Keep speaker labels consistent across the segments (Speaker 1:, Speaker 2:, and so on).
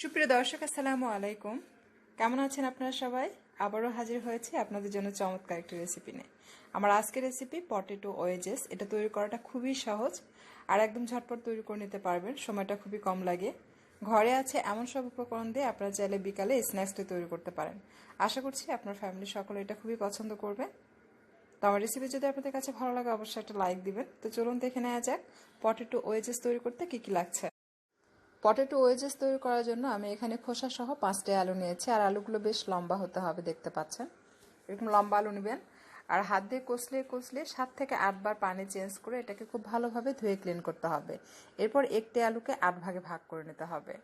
Speaker 1: সুপ্রিয় দর্শক, আসসালামু আলাইকুম। কেমন আছেন আপনারা সবাই? আবারও হাজির হয়েছে আপনাদের জন্য চমৎকার একটি রেসিপি নিয়ে। আমার আজকের রেসিপি পটেটো ওয়েজেস এটা তৈরি করাটা খুবই সহজ আর একদম ঝটপট তৈরি করে নিতে পারবেন। সময়টা খুবই কম লাগে। ঘরে আছে এমন সব উপকরণ দিয়ে আপনারা চাইলে বিকালে স্ন্যাক্সটি তৈরি করতে পারেন। আশা করছি আপনার ফ্যামিলি সকলে এটা খুবই পছন্দ করবে। তো আমার রেসিপি যদি আপনাদের কাছে ভালো লাগে, অবশ্যই একটা লাইক দিবেন। তো চলুন দেখে নেওয়া যাক পটেটো ওয়েজেস তৈরি করতে কি কি লাগছে। পটেটো ওয়েজেস তৈরি করার জন্য আমি এখানে খোসা সহ পাঁচটি আলু নিয়েছি, আর আলুগুলো বেশ লম্বা হতে হবে, দেখতে পাচ্ছেন। এরকম লম্বা আলু নেবেন, আর হাত দিয়ে কষলে কষলে সাত থেকে আটবার পানি চেঞ্জ করে এটাকে খুব ভালোভাবে ধুয়ে ক্লিন করতে হবে। এরপর একটি আলুকে আট ভাগে ভাগ করে নিতে হবে।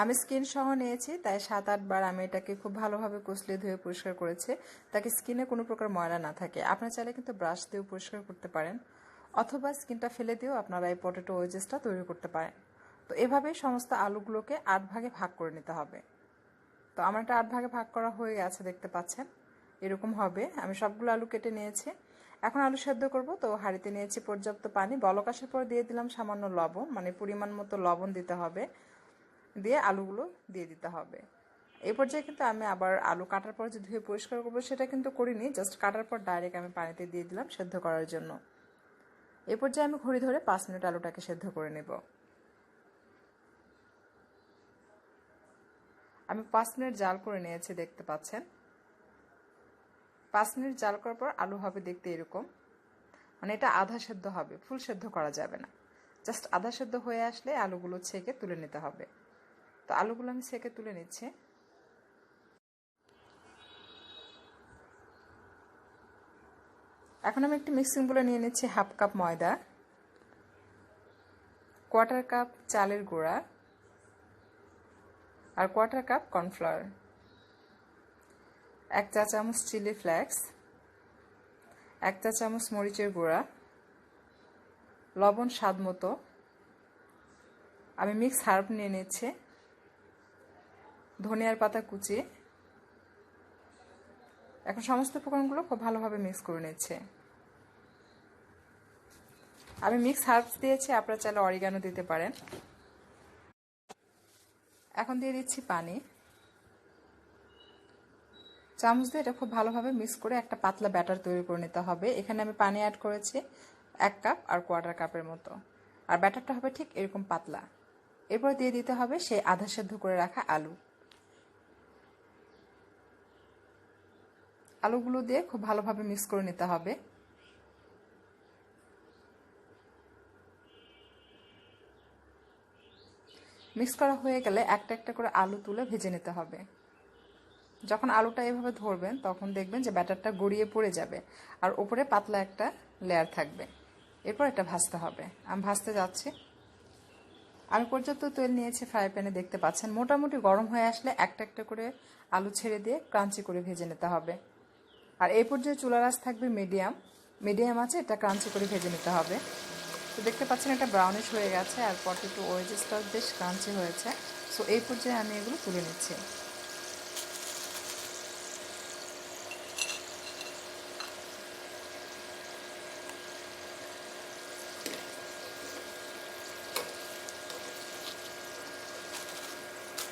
Speaker 1: আমি স্কিন সহ নিয়েছি, তাই সাত আটবার আমি এটাকে খুব ভালোভাবে কষলে ধুয়ে পরিষ্কার করেছি। তাকে স্কিনে কোনো প্রকার ময়লা না থাকে। আপনার চাইলে কিন্তু ব্রাশ দিয়েও পরিষ্কার করতে পারেন, অথবা স্কিনটা ফেলে দিয়েও আপনারা এই পটেটো ওয়েজেসটা তৈরি করতে পারেন। তো এভাবেই সমস্ত আলুগুলোকে আট ভাগে ভাগ করে নিতে হবে। তো আমার একটা আট ভাগে ভাগ করা হয়ে গেছে, দেখতে পাচ্ছেন? এরকম হবে। আমি সবগুলো আলু কেটে নিয়েছি। এখন আলু সেদ্ধ করব, তো হাঁড়িতে নিয়েছি পর্যাপ্ত পানি। বলক আসার পর দিয়ে দিলাম সামান্য লবণ মানে পরিমাণ মতো লবণ দিতে হবে। দিয়ে আলুগুলো দিয়ে দিতে হবে। এই পর্যায়ে কিন্তু আমি আবার আলু কাটার পর যে ধুয়ে পরিষ্কার করব, সেটা কিন্তু করিনি। জাস্ট কাটার পর ডাইরেক্ট আমি পানিতে দিয়ে দিলাম সেদ্ধ করার জন্য। এই পর্যায়ে আমি ঘড়ি ধরে পাঁচ মিনিট আলুটাকে সেদ্ধ করে নেব। আমি পাঁচ মিনিট জাল করে নিয়েছি দেখতে পাচ্ছেন। পাঁচ মিনিট জাল করার পর আলু হবে দেখতে এরকম। মানে এটা আধা সেদ্ধ হবে, ফুল সেদ্ধ করা যাবে না। জাস্ট আধা সেদ্ধ হয়ে আসলে আলুগুলো ছেঁকে তুলে নিতে হবে। তো আলুগুলো আমি ছেঁকে তুলে নিচ্ছি। এখন আমি একটি মিক্সিং বলে নিয়ে নিচ্ছি হাফ কাপ ময়দা কোয়ার্টার কাপ চালের গুঁড়া আর কোয়ার্টার কাপ কর্নফ্লাওয়ার এক চা চামচ চিলি ফ্লেক্স এক চা চামচ মরিচের গুঁড়া. লবণ স্বাদ মতো। আমি মিক্স হার্ব নিয়ে নিচ্ছি। ধনিয়ার পাতা কুচি। এখন সমস্ত উপকরণগুলো খুব ভালোভাবে মিক্স করে নিচ্ছে। আমি মিক্স হার্বস দিয়েছি, আপনারা চাইলে অরিগানো দিতে পারেন। এখন দিয়ে দিচ্ছি পানি। চামচ দিয়ে এটা খুব ভালোভাবে মিক্স করে একটা পাতলা ব্যাটার তৈরি করে নিতে হবে। এখানে আমি পানি অ্যাড করেছি এক কাপ আর কোয়ার্টার কাপের মতো। আর ব্যাটারটা হবে ঠিক এরকম পাতলা। এরপর দিয়ে দিতে হবে সেই আধা সেদ্ধ করে রাখা আলু। আলুগুলো দিয়ে খুব ভালোভাবে মিক্স করে নিতে হবে। মিক্স করা হয়ে গেলে একটা একটা করে আলু তুলে ভেজে নিতে হবে। যখন আলুটা এভাবে ধরবেন, তখন দেখবেন যে ব্যাটারটা গড়িয়ে পড়ে যাবে আর ওপরে পাতলা একটা লেয়ার থাকবে। এরপর এটা ভাজতে হবে। আমি ভাজতে যাচ্ছি। আমি পর্যাপ্ত তেল নিয়েছি ফ্রাই প্যানে দেখতে পাচ্ছেন। মোটামুটি গরম হয়ে আসলে একটা একটা করে আলু ছেড়ে দিয়ে ক্রাঞ্চি করে ভেজে নিতে হবে। আর এই পর্যায়ে চুলা রাস থাকবে মিডিয়াম মিডিয়াম আছে এটা ক্রাঞ্চি করে ভেজে নিতে হবে। তো দেখতে পাচ্ছেন এটা ব্রাউনিশ হয়ে গেছে আর পটেটো ওয়েজেসটাও বেশ ক্রাঞ্চি হয়েছে। সো এই পর্যায়ে আমি এগুলো তুলে নিচ্ছি।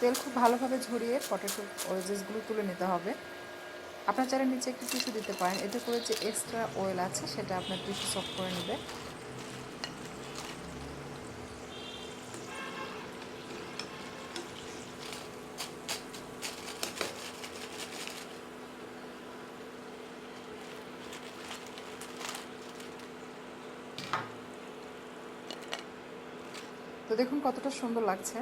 Speaker 1: তেল খুব ভালোভাবে ঝরিয়ে পটেটো ওয়েজেসগুলো তুলে নিতে হবে। আপনার চাইলে নিচে একটু টিস্যু দিতে পারেন। এতে করে যে এক্সট্রা অয়েল আছে, সেটা আপনার টিস্যু সফট করে নেবে। দেখুন কতটা সুন্দর লাগছে।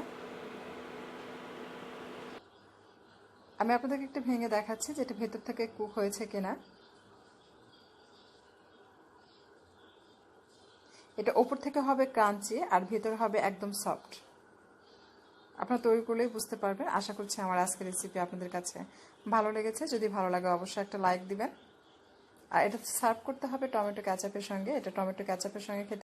Speaker 1: আমি আপনাদেরকে একটু ভেঙে দেখাচ্ছি যে এটা ভেতর থেকে কুক হয়েছে কিনা। এটা ওপর থেকে হবে ক্রাঞ্চি আর ভেতরে হবে একদম সফট। আপনারা তৈরি করলেই বুঝতে পারবেন। আশা করছি আমার আজকের রেসিপি আপনাদের কাছে ভালো লেগেছে। যদি ভালো লাগে অবশ্যই একটা লাইক দিবেন। আর এটা সার্ভ করতে হবে টমেটো ক্যাচাপের সঙ্গে। এটা টমেটো ক্যাচাপের সঙ্গে খেতে